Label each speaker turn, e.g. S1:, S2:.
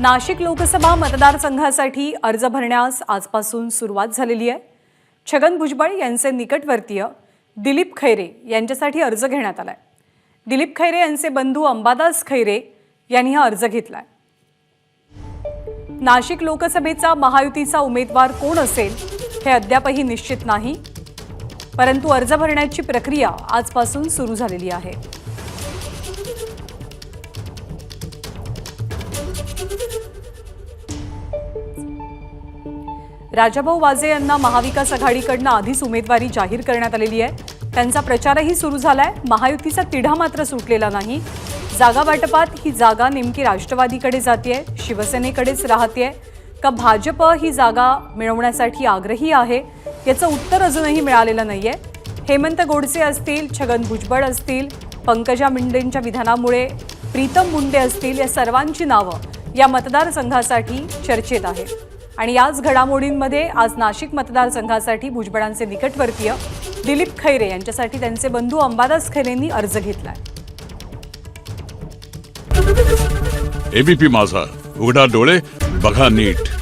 S1: नाशिक लोकसभा मतदारसंघासाठी अर्ज भरण्यास आजपासून सुरुवात झालेली आहे. छगन भुजबळ यांचे निकटवर्तीय दिलीप खैरे यांच्यासाठी अर्ज घेण्यात आला आहे दिलीप खैरे यांचे बंधू अंबादास खैरे यांनी हा अर्ज घेतलाय. नाशिक लोकसभेचा महायुतीचा उमेदवार कोण असेल हे अद्यापही निश्चित नाही. परंतु अर्ज भरण्याची प्रक्रिया आजपासून सुरू झालेली आहे. राजाभाऊ वाजे यांना महाविकास आघाडीकडनं आधीच उमेदवारी जाहीर करण्यात आलेली आहे. त्यांचा प्रचारही सुरू झालाय. महायुतीचा तिढा मात्र सुटलेला नाही. जागा वाटपात ही जागा नेमकी राष्ट्रवादीकडे जाते शिवसेनेकडेच राहते का भाजप ही जागा मिळवण्यासाठी आग्रही आहे याचं उत्तर अजूनही मिळालेलं नाहीये. हेमंत गोडसे असतील छगन भुजबळ असतील पंकजा मुंडेंच्या विधानामुळे प्रीतम मुंडे असतील या सर्वांची नावं या मतदारसंघासाठी चर्चेत आहेत. आणि याच घडामोडींमध्ये आज नाशिक मतदारसंघासाठी भुजबळांचे निकटवर्तीय दिलीप खैरे यांच्यासाठी त्यांचे बंधू अंबादास खैरेंनी अर्ज घेतलाय.
S2: एबीपी माझा. उघडा डोळे बघा नीट.